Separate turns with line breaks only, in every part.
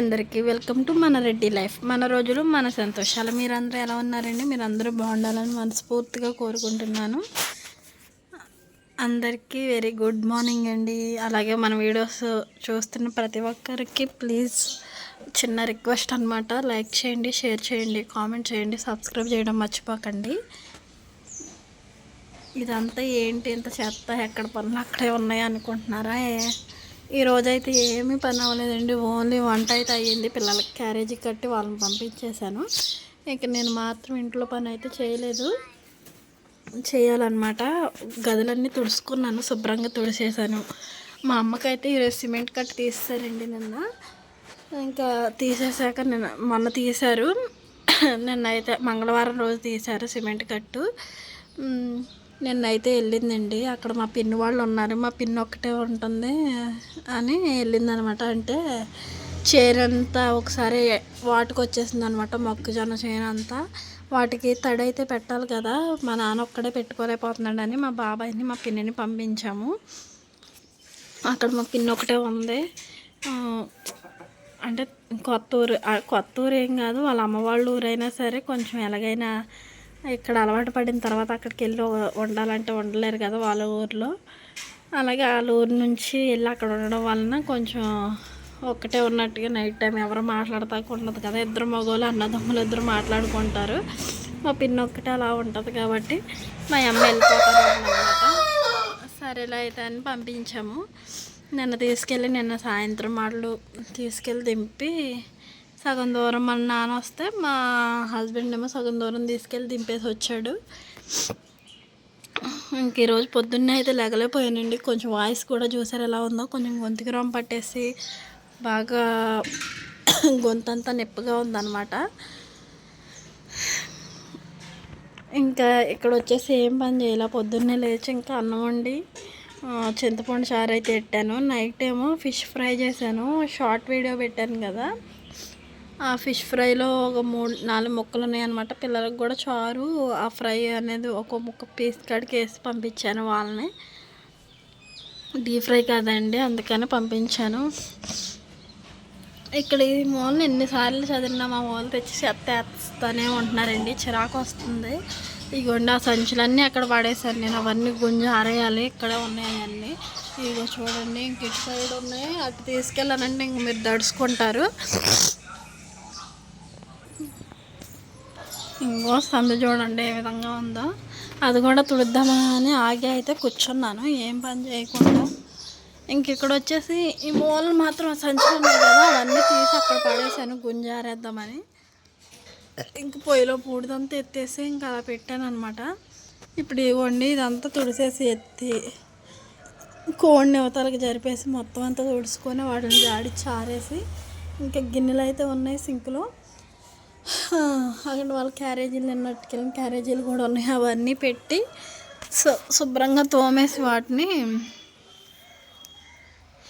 అందరికీ welcome to మన Reddy life. మన రోజులు మన సంతోషాలు. మీరందరూ ఎలా ఉన్నారండి? మీరు అందరూ బాగుండాలని మనస్ఫూర్తిగా కోరుకుంటున్నాను. అందరికీ వెరీ గుడ్ మార్నింగ్ అండి. అలాగే మన వీడియోస్ చూస్తున్న ప్రతి ఒక్కరికి ప్లీజ్ చిన్న రిక్వెస్ట్ అనమాట లైక్ చేయండి షేర్ చేయండి కామెంట్ చేయండి సబ్స్క్రైబ్ చేయడం మర్చిపోకండి. ఇదంతా ఏంటి? ఇంత చెత్త ఎక్కడ పనులు అక్కడే ఉన్నాయి అనుకుంటున్నారా? ఈరోజైతే ఏమీ పని అవ్వలేదండి. ఓన్లీ వంట అయితే అయ్యింది. పిల్లలకి క్యారేజీ కట్టి వాళ్ళని పంపించేశాను. ఇక నేను మాత్రం ఇంట్లో పని అయితే చేయలేదు. చేయాలన్నమాట. గదులన్నీ తుడుచుకున్నాను. శుభ్రంగా తుడిచేసాను మా అమ్మకైతే ఈరోజు సిమెంట్ కట్టి తీస్తారండి నిన్న. ఇంకా తీసేసాక నిన్న మొన్న తీశారు. నిన్న అయితే మంగళవారం రోజు తీశారు సిమెంట్ కట్టు. నిన్నైతే వెళ్ళిందండి. అక్కడ మా పిన్ని వాళ్ళు ఉన్నారు. మా పిన్ని ఒక్కటే ఉంటుంది అని వెళ్ళిందనమాట. అంటే చేరంతా ఒకసారి వాటికి వచ్చేసింది అనమాట మొక్కజొన్న చేరంతా అంతా. వాటికి తడి అయితే పెట్టాలి కదా మా నాన్న ఒక్కడే పెట్టుకోలేకపోతున్నాడని మా బాబాయ్ని మా పిన్నిని పంపించాము. అక్కడ మా పిన్ని ఒకటే ఉంది. అంటే కొత్త ఊరు కొత్త ఊరు ఏం కాదు వాళ్ళ అమ్మ వాళ్ళ ఊరైనా సరే కొంచెం ఎలాగైనా ఇక్కడ అలవాటు పడిన తర్వాత అక్కడికి వెళ్ళి వండాలంటే వండలేరు కదా వాళ్ళ ఊర్లో. అలాగే వాళ్ళ ఊరు నుంచి వెళ్ళి అక్కడ ఉండడం వలన కొంచెం ఒక్కటే ఉన్నట్టుగా నైట్ టైం ఎవరు మాట్లాడతాక ఉండదు కదా. ఇద్దరు మగవాళ్ళు అన్నదమ్ములు ఇద్దరు మాట్లాడుకుంటారు. మా పిన్ని ఒక్కటే అలా ఉంటుంది కాబట్టి మా అమ్మ వెళ్ళిపోతారు అన్నమాట. సరేలే అయితే అని పంపించాము. నిన్న తీసుకెళ్ళి నిన్న సాయంత్రం వాళ్ళు తీసుకెళ్ళి దింపి సగం దూరం మన నాన్న వస్తే మా హస్బెండ్ ఏమో సగం దూరం తీసుకెళ్ళి దింపేసి వచ్చాడు. ఇంక ఈరోజు పొద్దున్నే అయితే లేగలేకపోయానండి. కొంచెం వాయిస్ కూడా చూసారు ఎలా ఉందో. కొంచెం గొంతుకి రోమ పట్టేసి బాగా గొంతంతా నొప్పిగా ఉందన్నమాట. ఇంకా ఇక్కడ వచ్చేసి ఏం పని చేయాలి. పొద్దున్నే లేచి ఇంకా అన్నం వండి చింతపండు చారు అయితే పెట్టాను. నైట్ ఏమో ఫిష్ ఫ్రై చేశాను. షార్ట్ వీడియో పెట్టాను కదా. ఆ ఫిష్ ఫ్రైలో ఒక మూడు నాలుగు ముక్కలు ఉన్నాయన్నమాట పిల్లలకు కూడా చారు ఆ ఫ్రై అనేది ఒక ముక్క పీస్ కాడికి వేసి పంపించాను వాళ్ళని. డీప్ ఫ్రై కాదండి అందుకని పంపించాను. ఇక్కడ ఈ మూలని ఎన్నిసార్లు చదివినా మా వాళ్ళు తెచ్చి చెత్త వేస్తూనే ఉంటున్నారండి. చిరాకు వస్తుంది. ఇగోండి ఆ సంచులన్నీ అక్కడ పడేసాను నేను. అవన్నీ గుంజి ఆరేయాలి. ఇక్కడే ఉన్నాయన్నీ. ఇగో చూడండి ఇంక ఇటు సైడ్ ఉన్నాయి. అటు తీసుకెళ్ళానంటే ఇంక మీరు దడుచుకుంటారు ఇంకో సందు చూడండి ఏ విధంగా ఉందో. అది కూడా తుడుద్దామా అని ఆగి అయితే కూర్చున్నాను. ఏం పని చేయకుండా. ఇంక ఇక్కడ వచ్చేసి ఈ మూలలు మాత్రం ఆ సంచులు కదా అవన్నీ తీసి అక్కడ పడేసాను గుంజారేద్దామని. ఇంక పొయ్యిలో పూడిదంతా ఎత్తేసి ఇంకా అలా పెట్టాను అనమాట ఇప్పుడు ఇవ్వండి ఇదంతా తుడిసేసి ఎత్తి కోడిని అవతలకి జరిపేసి మొత్తం అంతా తుడుచుకొని వాటిని జాడి చారేసి ఇంకా గిన్నెలు అయితే ఉన్నాయి సింక్లో. అక్కడ వాళ్ళ క్యారేజీలు నిన్నట్టుకెళ్ళిన క్యారేజీలు కూడా ఉన్నాయి. అవన్నీ పెట్టి సు శుభ్రంగా తోమేసి వాటిని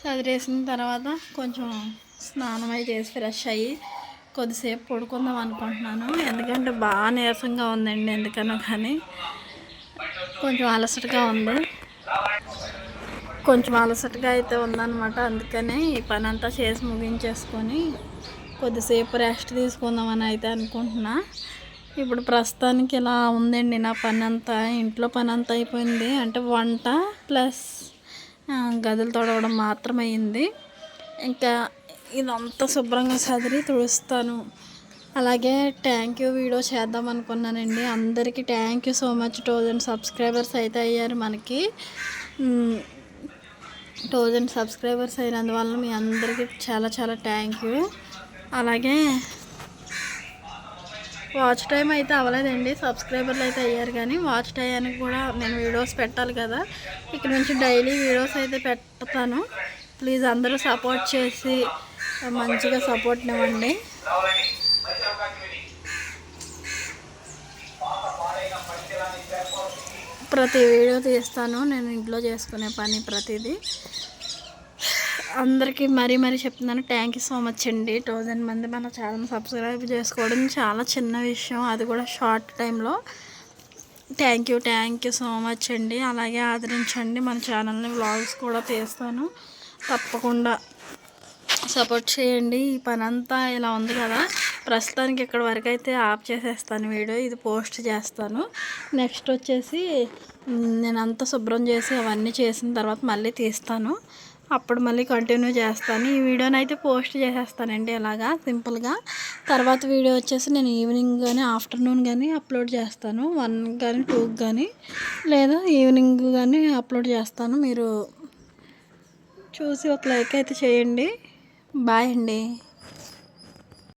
చదిరేసిన తర్వాత కొంచెం స్నానం అయి చేసి ఫ్రెష్ అయ్యి కొద్దిసేపు పడుకుందాం అనుకుంటున్నాను. ఎందుకంటే బాగా నీరసంగా ఉందండి ఎందుకనో కానీ. కొంచెం అలసటగా ఉంది. కొంచెం అలసటగా అయితే ఉందన్నమాట. అందుకనే ఈ పని అంతా చేసి ముగించేసుకొని కొద్దిసేపు రెస్ట్ తీసుకుందామని అయితే అనుకుంటున్నా. ఇప్పుడు ప్రస్తుతానికి ఇలా ఉందండి నా పని అంతా ఇంట్లో పని అంతా అయిపోయింది. అంటే వంట ప్లస్ గదులు తొడవడం మాత్రం అయింది ఇంకా ఇదంతా శుభ్రంగా చదిరి తుడుస్తాను. అలాగే థ్యాంక్ యూ వీడియో చేద్దాం అనుకున్నానండి. అందరికీ thank you so much thousand subscribers అయితే అయ్యారు మనకి. థౌజండ్ సబ్స్క్రైబర్స్ అయినందువల్ల మీ అందరికీ చాలా చాలా థ్యాంక్ యూ అలాగే. వాచ్ టైం అయితే అవ్వలేదండి. సబ్స్క్రైబర్లు అయితే అయ్యారు కానీ వాచ్ టైంకి కూడా నేను వీడియోస్ పెట్టాలి కదా. ఇక్కడ నుంచి డైలీ వీడియోస్ అయితే పెడతాను. ప్లీజ్ అందరూ సపోర్ట్ చేసి మంచిగా సపోర్ట్ ఇవ్వండి. ప్రతి వీడియో తీస్తాను. నేను ఇంట్లో చేసుకునే పని ప్రతిదీ. అందరికీ మరీ మరీ చెప్తున్నాను. థ్యాంక్ యూ సో మచ్ అండి. థౌజండ్ మంది మన ఛానల్ సబ్స్క్రైబ్ చేసుకోవడం చాలా చిన్న విషయం. అది కూడా షార్ట్ టైంలో thank you thank you so much అండి. అలాగే ఆదరించండి. మన ఛానల్ని వ్లాగ్స్ కూడా తీస్తాను. తప్పకుండా సపోర్ట్ చేయండి. ఈ పని అంతా ఇలా ఉంది కదా. ప్రస్తుతానికి ఇక్కడ వరకు అయితే ఆఫ్ చేసేస్తాను వీడియో. ఇది పోస్ట్ చేస్తాను. నెక్స్ట్ వచ్చేసి నేను అంతా శుభ్రం చేసి అవన్నీ చేసిన తర్వాత మళ్ళీ తీస్తాను. అప్పుడు మళ్ళీ కంటిన్యూ చేస్తాను. ఈ వీడియోని అయితే పోస్ట్ చేసేస్తానండి ఇలాగా సింపుల్గా తర్వాత వీడియో వచ్చేసి నేను ఈవినింగ్ కానీ ఆఫ్టర్నూన్ కానీ అప్లోడ్ చేస్తాను. వన్ కానీ టూకి కానీ లేదా ఈవినింగ్ కానీ అప్లోడ్ చేస్తాను. మీరు చూసి ఒక లైక్ అయితే చేయండి. బాయ్ అండి.